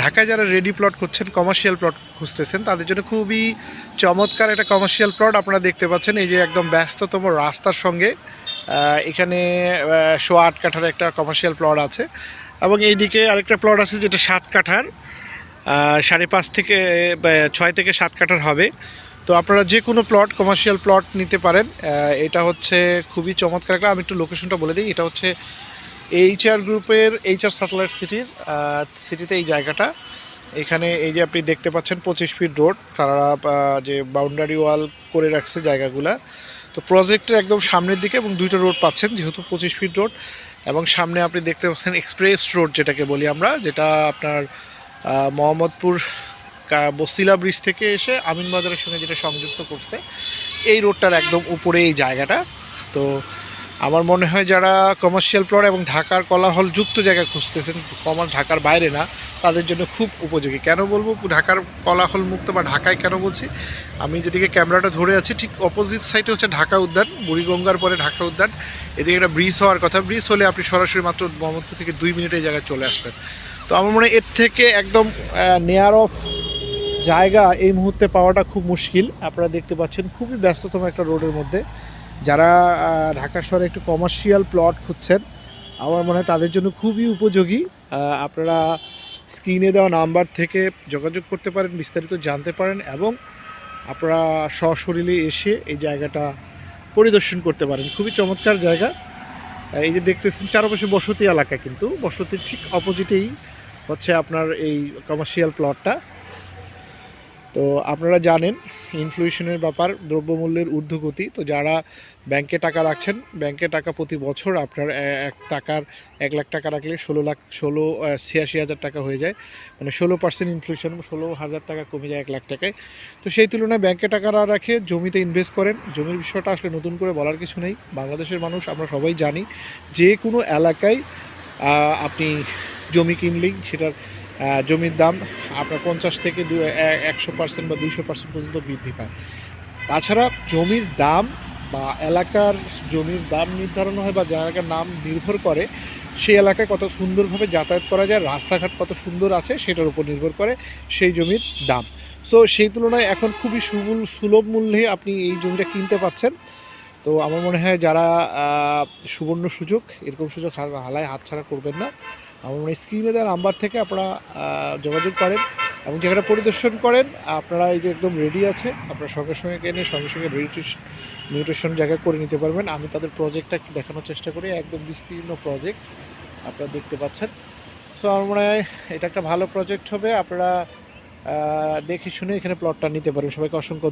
ঢাকায় যারা ready plot করছেন কমার্শিয়াল প্লট খুঁজতেছেন, তাদের জন্য খুবই চমৎকার একটা কমার্শিয়াল প্লট আপনারা দেখতে পাচ্ছেন। এই যে একদম ব্যস্ততম রাস্তার সঙ্গে এখানে শো আট কাঠার একটা কমার্শিয়াল প্লট আছে। এবং এইদিকে আরেকটা প্লট আছে যেটা সাত কাঠার সাড়ে পাঁচ থেকে ছয় থেকে সাত কাঠার হবে। তো আপনারা যে কোনো প্লট কমার্শিয়াল প্লট নিতে পারেন। এটা হচ্ছে খুবই চমৎকার একটা, আমি একটু লোকেশনটা বলে দিই। এটা হচ্ছে এইচআর গ্রুপের এইচআর স্যাটেলাইট সিটির সিটিতে এই জায়গাটা। এখানে এই যে আপনি দেখতে পাচ্ছেন পঁচিশ ফিট রোড তারা যে বাউন্ডারি ওয়াল করে রাখছে জায়গাগুলা। তো প্রজেক্টের একদম সামনের দিকে এবং দুইটা রোড পাচ্ছেন, যেহেতু পঁচিশ ফিট রোড এবং সামনে আপনি দেখতে পাচ্ছেন এক্সপ্রেস রোড যেটাকে বলি আমরা, যেটা আপনার মোহাম্মদপুর বসিলা ব্রিজ থেকে এসে আমিনবাজারের সঙ্গে যেটা সংযুক্ত করছে, এই রোডটার একদম উপরে এই জায়গাটা। তো আমার মনে হয় যারা কমার্শিয়াল প্লট এবং ঢাকার কলাহল যুক্ত জায়গা খুঁজতেছেন কমার ঢাকার বাইরে না, তাদের জন্য খুব উপযোগী। কেন বলব? ঢাকার কলাহল মুক্ত বা ঢাকায় কেন বলছি? আমি যেদিকে ক্যামেরাটা ধরে আছি, ঠিক অপোজিট সাইডে হচ্ছে ঢাকা উদ্যান, বুড়িগঙ্গার পরে ঢাকা উদ্যান। এদিকে একটা ব্রিজ হওয়ার কথা। ব্রিজ হলে আপনি সরাসরি মাত্র মোহাম্মদপুর থেকে দুই মিনিটে এই জায়গায় চলে আসবেন। তো আমার মনে হয় এর থেকে একদম নেয়ার অফ জায়গা এই মুহূর্তে পাওয়াটা খুব মুশকিল। আপনারা দেখতে পাচ্ছেন খুবই ব্যস্ততম একটা রোডের মধ্যে। যারা ঢাকা শহরে একটু কমার্শিয়াল প্লট খুঁজছেন, আমার মনে হয় তাদের জন্য খুবই উপযোগী। আপনারা স্ক্রিনে দেওয়া নাম্বার থেকে যোগাযোগ করতে পারেন, বিস্তারিত জানতে পারেন এবং আপনারা সশরীরে এসে এই জায়গাটা পরিদর্শন করতে পারেন। খুবই চমৎকার জায়গা। এই যে দেখতেছেন, চারপাশে বসতি এলাকা কিন্তু। বসতির ঠিক অপোজিটেই হচ্ছে আপনার এই কমার্শিয়াল প্লটটা তো আপনারা জানেন ইনফ্লেশনের ব্যাপার, দ্রব্যমূল্যের ঊর্ধ্বগতি। তো যারা ব্যাংকে টাকা রাখছেন, ব্যাংকে টাকা প্রতি বছর আপনার এক টাকার, এক লাখ টাকা রাখলে ষোলো লাখ, ষোলো ছিয়াশি হাজার টাকা হয়ে যায়। মানে ষোলো পার্সেন্ট ইনফ্লেশন ষোলো হাজার টাকা কমে যায় এক লাখ টাকায়। তো সেই তুলনায় ব্যাংকে টাকা রাখে জমিতে ইনভেস্ট করেন। জমির বিষয়টা আসলে নতুন করে বলার কিছু নেই। বাংলাদেশের মানুষ, আমরা সবাই জানি, যে কোনো এলাকায় আপনি জমি কিনলেই সেটার জমির দাম আপনার পঞ্চাশ থেকে দু একশো পার্সেন্ট বা দুইশো পার্সেন্ট পর্যন্ত বৃদ্ধি পায়। তাছাড়া জমির দাম বা এলাকার জমির দাম নির্ধারণ হয় বা যে এলাকার নাম নির্ভর করে, সেই এলাকায় কত সুন্দরভাবে যাতায়াত করা যায়, রাস্তাঘাট কত সুন্দর আছে সেটার উপর নির্ভর করে সেই জমির দাম। সো সেই তুলনায় এখন খুবই সুমূল সুলভ মূল্যে আপনি এই জমিটা কিনতে পাচ্ছেন। তো আমার মনে হয় যারা সুবর্ণ সুযোগ, এরকম সুযোগ হালায় হাতছাড়া করবেন না। আমার মনে হয় স্ক্রিনে দেওয়া নাম্বার থেকে আপনারা যোগাযোগ করেন এবং জায়গাটা পরিদর্শন করেন, আপনারা এই যে একদম রেডি আছে, আপনারা সঙ্গে সঙ্গে এনে সঙ্গে সঙ্গে মিউটেশন জায়গা করে নিতে পারবেন। আমি তাদের প্রজেক্টটা একটু দেখানোর চেষ্টা করি, একদম বিস্তীর্ণ প্রজেক্ট আপনারা দেখতে পাচ্ছেন। সো আমার মনে হয় এটা একটা ভালো প্রজেক্ট হবে। আপনারা দেখে শুনে এখানে প্লটটা নিতে পারবেন। সবাইকে অসংখ্য